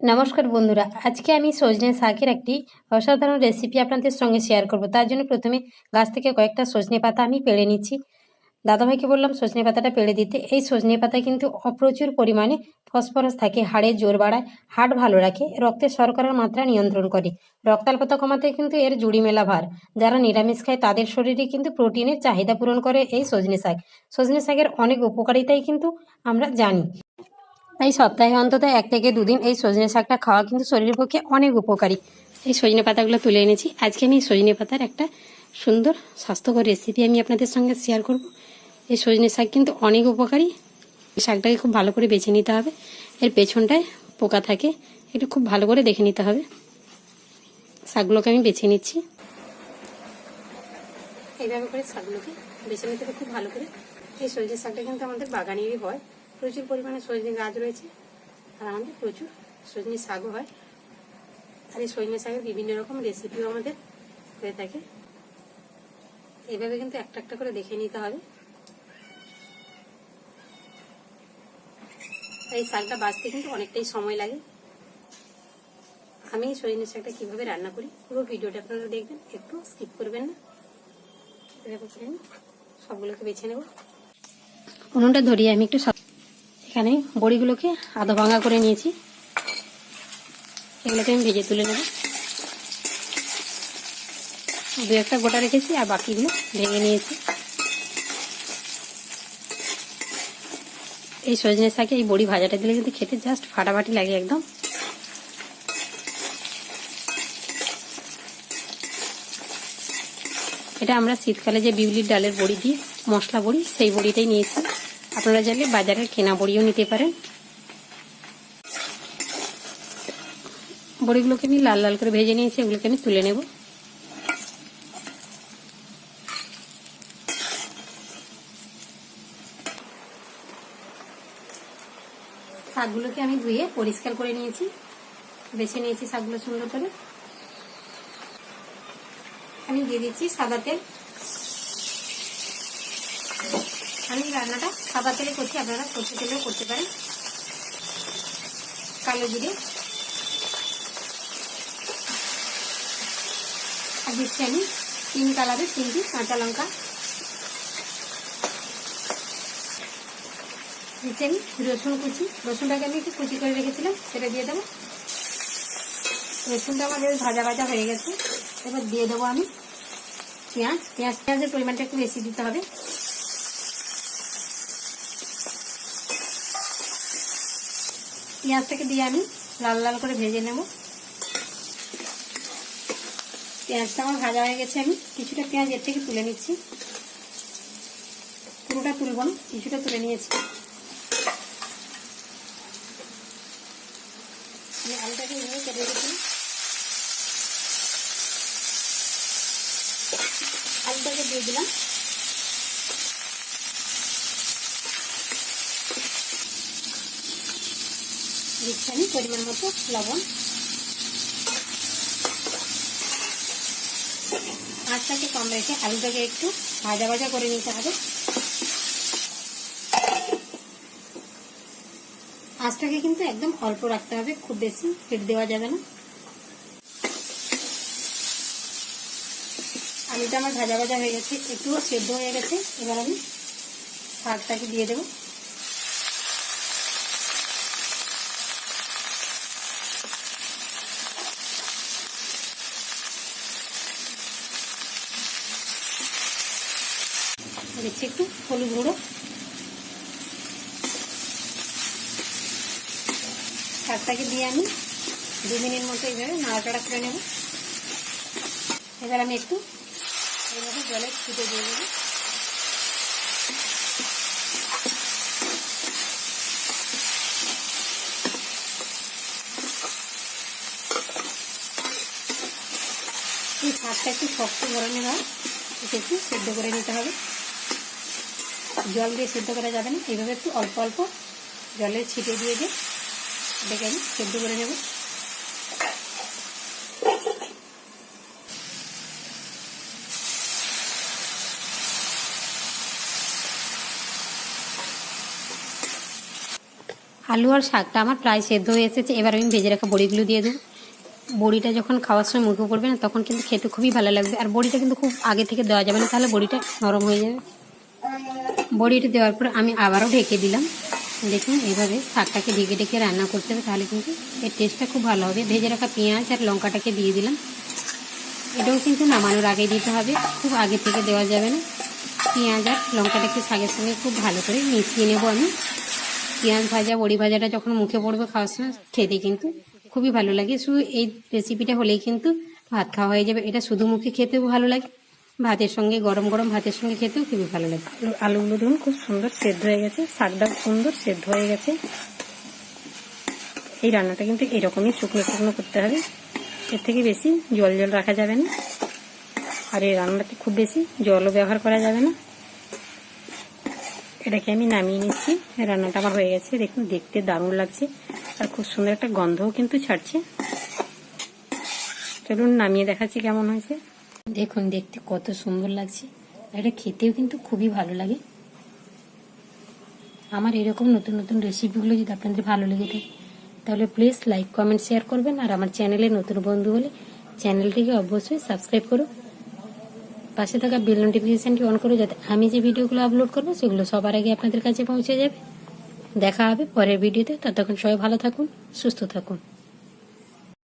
নমস্কার বন্ধুরা, আজকে আমি সজনে শাকের একটি অসাধারণ রেসিপি আপনাদের সঙ্গে শেয়ার করব। তার জন্য প্রথমে গাছ থেকে কয়েকটা সজনে পাতা আমি পেড়ে নিচ্ছি। দাদাভাইকে বললাম, সজনে পাতাটা পেড়ে দিতে। এই সজনে পাতা কিন্তু অপ্রচুর পরিমাণে ফসফরাস থাকে, হাড়ে জোর বাড়ায়, হাড় ভালো রাখে, রক্তে শর্করার মাত্রা নিয়ন্ত্রণ করে। রক্তাল্পতা কমাতে কিন্তু এর জুড়ি মেলা ভার। যারা নিরামিষ খায়, তাদের শরীরে কিন্তু প্রোটিনের চাহিদা পূরণ করে এই সজনে শাক। সজনে শাকের অনেক উপকারিতাই কিন্তু আমরা জানি। তাই সপ্তাহে অন্তত এক থেকে দুদিন এই সজনে শাকটা খাওয়া কিন্তু শরীরের পক্ষে অনেক উপকারী। এই সজনে পাতাগুলো তুলে এনেছি। আজকে আমি সজনে পাতার একটা সুন্দর স্বাস্থ্যকর রেসিপি আমি আপনাদের সঙ্গে শেয়ার করব। এই সজনে শাক কিন্তু অনেক উপকারী। এই শাকটাকে খুব ভালো করে বেছে নিতে হবে। এর পেছনটায় পোকা থাকে। একটু খুব ভালো করে দেখে নিতে হবে। শাকগুলোকে আমি বেছে নিচ্ছি। এইভাবে করে শাকগুলোকে বেছে নিতে খুব ভালো করে। এই সজনে শাকটা কিন্তু আমাদের বাগানেরই হয়। প্রচুর পরিমাণে সজনে গাছ রয়েছে। আর আমাদের প্রচুর সজনে শাকও হয়। আর এই সজনে শাকের বিভিন্ন রকম রেসিপিও আমাদের হয়ে থাকে। এইভাবে কিন্তু একটা একটা করে দেখে নিতে হবে। এই শাকটা বাঁচতে কিন্তু অনেকটাই সময় লাগে। আমি সজনে শাকটা কীভাবে রান্না করি, পুরো ভিডিওটা আপনারা দেখবেন, একটু স্কিপ করবেন না। এভাবে সবগুলোকে বেছে নেব। উনুনটা ধরিয়ে আমি একটু এখানে বড়িগুলোকে আধা ভাঙা করে নিয়েছি। এগুলোকে আমি ভেজে তুলে নেব। দু একটা গোটা রেখেছি আর বাকিগুলো ভেঙে নিয়েছি। এই সজনে শাকে এই বড়ি ভাজাটা দিলে কিন্তু খেতে জাস্ট ফাটাফাটি লাগে একদম। এটা আমরা শীতকালে যে বিউলির ডালের বড়ি দিই মশলা বড়ি, সেই বড়িটাই নিয়েছি। আপনারা চাইলে বাজারের কেনা বড়িও নিতে পারেন। বড়িগুলোকে আমি লাল লাল করে ভেজে নিয়েছি, এগুলোকে আমি তুলে নেব। শাকগুলোকে আমি ধুয়ে পরিষ্কার করে নিয়েছি। বেছে নিয়েছি শাকগুলো সুন্দর করে। আমি দিয়ে দিচ্ছি সাদা তেল। আমি রান্নাটা সাদা তেলে করছি, আপনারা সর্ষে তেলেও করতে পারেন। কালো জিরে। আর দিচ্ছি আমি তিন কালারের তিনটি কাঁচা লঙ্কা। দিচ্ছি আমি রসুন কুচি। রসুনটাকে আমি একটু কুচি করে রেখেছিলাম, সেটা দিয়ে দেবো। রসুনটা আমার বেশ ভাজা ভাজা হয়ে গেছে। এবার দিয়ে দেবো আমি পেঁয়াজ। পেঁয়াজ, পেঁয়াজের পরিমাণটা একটু বেশি দিতে হবে। পেঁয়াজটাকে দিয়ে আমি লাল লাল করে ভেজে নেব। পেঁয়াজটা আমার ভাজা হয়ে গেছে, আমি কিছুটা পেঁয়াজ এর থেকে তুলে নিচ্ছি। পুরোটা তুলব না, কিছুটা তুলে নিয়েছি। আমি আলুটাকে এভাবে কেটে রেখেছি। আলুটাকে দিয়ে দিলাম। দিচ্ছি আমি পরিমাণ মতো লবণ। আঁচটাকে কম রেখে আলুটাকে একটু ভাজা ভাজা করে নিতে হবে। আঁচটাকে কিন্তু একদম অল্প রাখতে হবে, খুব বেশি ফেট দেওয়া যাবে না। আলুটা আমার ভাজা ভাজা হয়ে গেছে, একটুও সেদ্ধ হয়ে গেছে। এবার আমি শাকটাকে দিয়ে দেবো। দিচ্ছি একটু হলুদ গুঁড়ো। শাকটাকে দিয়ে আমি দু মিনিট মতো এইভাবে নাড়াচাড়া করে নেব। এবার আমি একটু এইভাবে জলে ছুটে দিয়ে দেবো। এই শাকটা একটু শক্ত গরমে হয় একটু সেদ্ধ করে নিতে হবে। জল দিয়ে সেদ্ধ করা যাবে না। এইভাবে একটু অল্প অল্প জলে ছিটে দিয়ে দিয়ে এটাকে আমি সেদ্ধ করে নেব। আলু আর শাকটা আমার প্রায় সেদ্ধ হয়ে এসেছে। এবার আমি ভেজে রাখা বড়িগুলো দিয়ে দেবো। বড়িটা যখন খাওয়ার সময় মুখে পড়বে না, তখন কিন্তু খেতে খুবই ভালো লাগবে। আর বড়িটা কিন্তু খুব আগে থেকে দেওয়া যাবে না, তাহলে বড়িটা নরম হয়ে যাবে। বড়িটা দেওয়ার পর আমি আবারও ঢেকে দিলাম। দেখুন, এভাবে শাকটাকে ঢেকে ঢেকে রান্না করতে হবে, তাহলে কিন্তু এর টেস্টটা খুব ভালো হবে। ভেজে রাখা পেঁয়াজ আর লঙ্কাটাকে দিয়ে দিলাম। এটাও কিন্তু নামানোর আগে দিতে হবে, খুব আগে থেকে দেওয়া যাবে না। পেঁয়াজ আর লঙ্কাটাকে শাকের সঙ্গে খুব ভালো করে মিশিয়ে নেব আমি। পেঁয়াজ ভাজা, বড়ি ভাজাটা যখন মুখে পড়বে খাওয়ার সময়, খেতে কিন্তু খুবই ভালো লাগে। শুধু এই রেসিপিটা হলেই কিন্তু ভাত খাওয়া হয়ে যাবে। এটা শুধু মুখে খেতেও ভালো লাগে। ভাতের সঙ্গে, গরম গরম ভাতের সঙ্গে খেতেও খুবই ভালো লাগে। আলুগুলো ধরুন, খুব সুন্দর সেদ্ধ হয়ে গেছে শাকটাও সুন্দর সেদ্ধ হয়ে গেছে। এই রান্নাটা কিন্তু এরকমই শুকনো শুকনো করতে হবে। এর থেকে বেশি জল জল রাখা যাবে না। আর এই রান্নাতে খুব বেশি জলও ব্যবহার করা যাবে না। এটাকে আমি নামিয়ে নিচ্ছি। রান্নাটা আমার হয়ে গেছে। দেখুন, দেখতে দারুণ লাগছে। আর খুব সুন্দর একটা গন্ধও কিন্তু ছাড়ছে। চলুন, নামিয়ে দেখাচ্ছি কেমন হয়েছে। দেখুন, দেখতে কত সুন্দর লাগছে। এটা খেতেও কিন্তু খুবই ভালো লাগে। আমার এরকম নতুন নতুন রেসিপিগুলো যদি আপনাদের ভালো লেগে থাকে, তাহলে প্লিজ লাইক কমেন্ট শেয়ার করবেন। আর আমার চ্যানেলে নতুন বন্ধু হলে চ্যানেলটিকে অবশ্যই সাবস্ক্রাইব করুন পাশে থাকা বেল নোটিফিকেশনটি অন করো, যাতে আমি যে ভিডিওগুলো আপলোড করব, সেগুলো সবার আগে আপনাদের কাছে পৌঁছে যাবে। দেখা হবে পরের ভিডিওতে ততক্ষণ সবাই ভালো থাকুন, সুস্থ থাকুন।